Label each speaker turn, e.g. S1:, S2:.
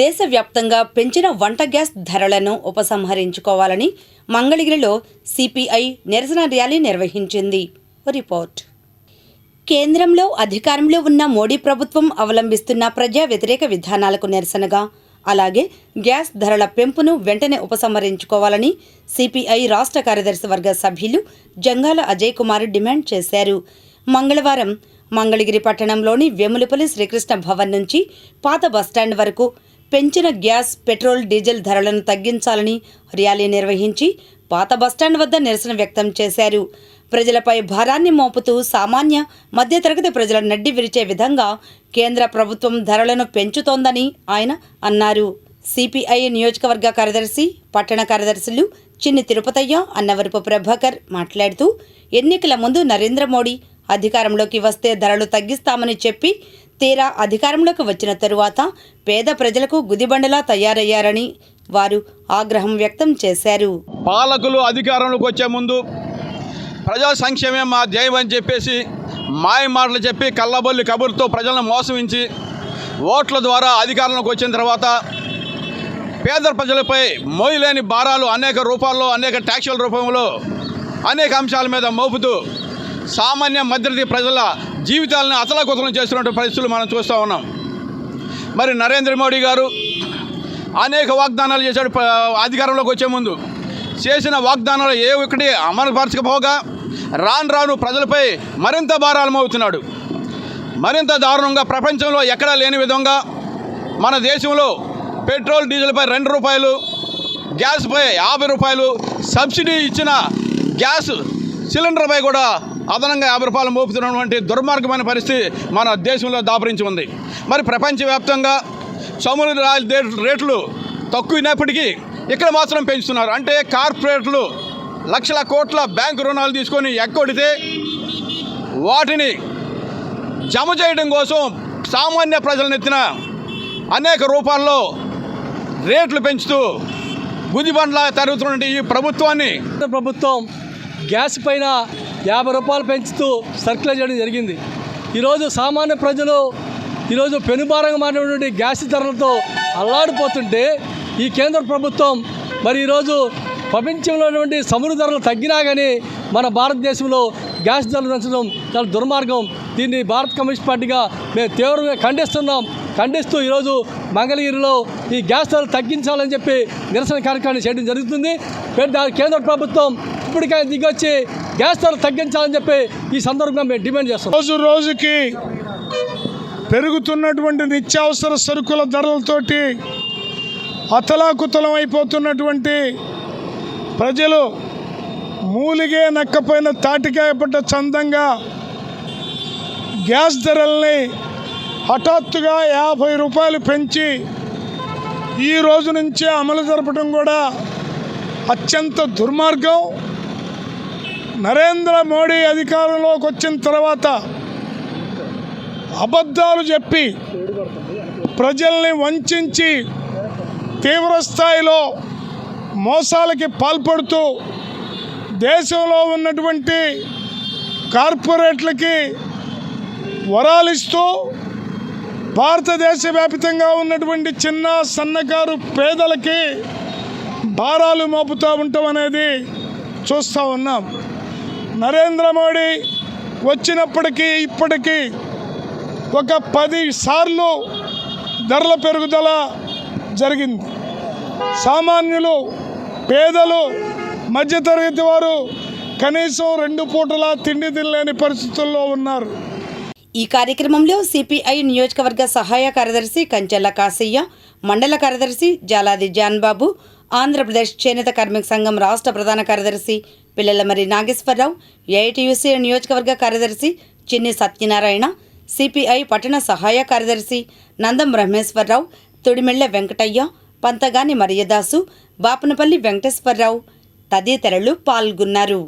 S1: దేశవ్యాప్తంగా పెంచిన వంట గ్యాస్ ధరలను ఉపసంహరించుకోవాలని మంగళగిరిలో సిపిఐ నిరసన ర్యాలీ నిర్వహించింది. రిపోర్ట్. కేంద్రంలో అధికారంలో ఉన్న మోడీ ప్రభుత్వం అవలంబిస్తున్న ప్రజా వ్యతిరేక విధానాలకు నిరసనగా అలాగే గ్యాస్ ధరల పెంపును వెంటనే ఉపసంహరించుకోవాలని సిపిఐ రాష్ట్ర కార్యదర్శి వర్గ సభ్యులు జంగాల అజయ్ కుమార్ డిమాండ్ చేశారు. మంగళవారం మంగళగిరి పట్టణంలోని వెములపల్లి శ్రీకృష్ణ భవన్ నుంచి పాత బస్టాండ్ వరకు పెంచిన గ్యాస్ పెట్రోల్ డీజిల్ ధరలను తగ్గించాలని ర్యాలీ నిర్వహించి పాత బస్టాండ్ వద్ద నిరసన వ్యక్తం చేశారు. ప్రజలపై భారాన్ని మోపుతూ సామాన్య మధ్యతరగతి ప్రజల నడ్డి విరిచే విధంగా కేంద్ర ప్రభుత్వం ధరలను పెంచుతోందని ఆయన అన్నారు. సిపిఐ నియోజకవర్గ కార్యదర్శి పట్టణ కార్యదర్శులు చిన్ని తిరుపతయ్య అన్నవరపు ప్రభాకర్ మాట్లాడుతూ ఎన్నికల ముందు నరేంద్ర మోడీ అధికారంలోకి వస్తే ధరలు తగ్గిస్తామని చెప్పి తీరా అధికారంలోకి వచ్చిన తరువాత పేద ప్రజలకు గుదిబండలా తయారయ్యారని వారు ఆగ్రహం వ్యక్తం చేశారు.
S2: పాలకులు అధికారంలోకి వచ్చే ముందు ప్రజా సంక్షేమం మా ధ్యేయం అని చెప్పేసి మాయ మాటలు చెప్పి కళ్ళబొల్లి కబుర్తో ప్రజలను మోసమించి ఓట్ల ద్వారా అధికారంలోకి వచ్చిన తర్వాత పేద ప్రజలపై మోయలేని భారాలు అనేక రూపాల్లో అనేక ట్యాక్సుల రూపంలో అనేక అంశాల మీద మోపుతూ సామాన్య మధ్యతరగతి ప్రజల జీవితాలను అతలకుతలం చేస్తున్నటువంటి పరిస్థితులు మనం చూస్తూ ఉన్నాం. మరి నరేంద్ర మోడీ గారు అనేక వాగ్దానాలు చేశాడు అధికారంలోకి వచ్చే ముందు. చేసిన వాగ్దానాలు ఏ ఒక్కటి అమలుపరచకపోగా రాను రాను ప్రజలపై మరింత భారాలమవుతున్నాడు. మరింత దారుణంగా ప్రపంచంలో ఎక్కడా లేని విధంగా మన దేశంలో పెట్రోల్ డీజిల్పై రెండు రూపాయలు గ్యాస్పై యాభై రూపాయలు సబ్సిడీ ఇచ్చిన గ్యాస్ సిలిండర్పై కూడా అదనంగా యాభై రూపాయలు మోపుతున్నటువంటి దుర్మార్గమైన పరిస్థితి మన దేశంలో దాపరించి ఉంది. మరి ప్రపంచవ్యాప్తంగా చమురు రేట్లు తక్కువైనప్పటికీ ఇక్కడ మాత్రం పెంచుతున్నారు. అంటే కార్పొరేట్లు లక్షల కోట్ల బ్యాంకు రుణాలు తీసుకొని ఎక్కొడితే వాటిని జమ చేయడం కోసం సామాన్య ప్రజలనెత్తిన అనేక రూపాల్లో రేట్లు పెంచుతూ గుదిబండ్లా తరుగుతున్న ఈ ప్రభుత్వాన్ని
S3: ప్రభుత్వం గ్యాస్ పైన యాభై రూపాయలు పెంచుతూ సర్క్యులర్ చేయడం జరిగింది. ఈరోజు సామాన్య ప్రజలు ఈరోజు పెనుభారంగా మారినటువంటి గ్యాస్ ధరలతో అల్లాడిపోతుంటే ఈ కేంద్ర ప్రభుత్వం మరి ఈరోజు ప్రపంచంలో సముద్ర ధరలు తగ్గినా కానీ మన భారతదేశంలో గ్యాస్ ధరలు పెంచడం చాలా దుర్మార్గం. దీన్ని భారత కమ్యూనిస్ట్ పార్టీగా మేము తీవ్రంగా ఖండిస్తున్నాం. ఖండిస్తూ ఈరోజు మంగళగిరిలో ఈ గ్యాస్ ధరలు తగ్గించాలని చెప్పి నిరసన కార్యక్రమాన్ని చేయడం జరుగుతుంది. కేంద్ర ప్రభుత్వం ఇప్పటికైనా దిగొచ్చి గ్యాస్ ధరలు తగ్గించాలని చెప్పి ఈ సందర్భంగా మేము డిమాండ్ చేస్తాం
S4: రోజు రోజుకి పెరుగుతున్నటువంటి నిత్యావసర సరుకుల ధరలతోటి అతలాకుతలం అయిపోతున్నటువంటి ప్రజలు మూలిగే నక్కపోయిన తాటికాయ పడ్డ చందంగా గ్యాస్ ధరల్ని హఠాత్తుగా యాభై రూపాయలు పెంచి ఈ రోజు నుంచే అమలు జరపడం కూడా అత్యంత దుర్మార్గం. నరేంద్ర మోడీ అధికారంలోకి వచ్చిన తర్వాత అబద్ధాలు చెప్పి ప్రజల్ని వంచి తీవ్ర స్థాయిలో మోసాలకి పాల్పడుతూ దేశంలో ఉన్నటువంటి కార్పొరేట్లకి వరాలిస్తూ భారతదేశ వ్యాప్తంగా ఉన్నటువంటి చిన్న సన్నకారు పేదలకి భారాలు మోపుతూ ఉండటం అనేది చూస్తూ ఉన్నాం. నరేంద్ర మోడీ వచ్చినప్పటికీ ఇప్పటికీ ఒక పది సార్లు ధరల పెరుగుదల జరిగింది. సామాన్యులు పేదలు మధ్యతరగతి వారు కనీసం రెండు పూటల తిండి తినలేని పరిస్థితుల్లో ఉన్నారు.
S1: ఈ కార్యక్రమంలో సిపిఐ నియోజకవర్గ సహాయ కార్యదర్శి కంచెల్ల కాసయ్య మండల కార్యదర్శి జాలాది జాన్బాబు ఆంధ్రప్రదేశ్ చేనేత కార్మిక సంఘం రాష్ట్ర ప్రధాన కార్యదర్శి పిల్లలమరి నాగేశ్వరరావు ఏఐటియుసి నియోజకవర్గ కార్యదర్శి చిన్ని సత్యనారాయణ సిపిఐ పట్టణ సహాయ కార్యదర్శి నందం బ్రహ్మేశ్వరరావు తొడిమెళ్ళ వెంకటయ్య పంతగాని మరియదాసు బాపనపల్లి వెంకటేశ్వరరావు తదితరులు పాల్గొన్నారు.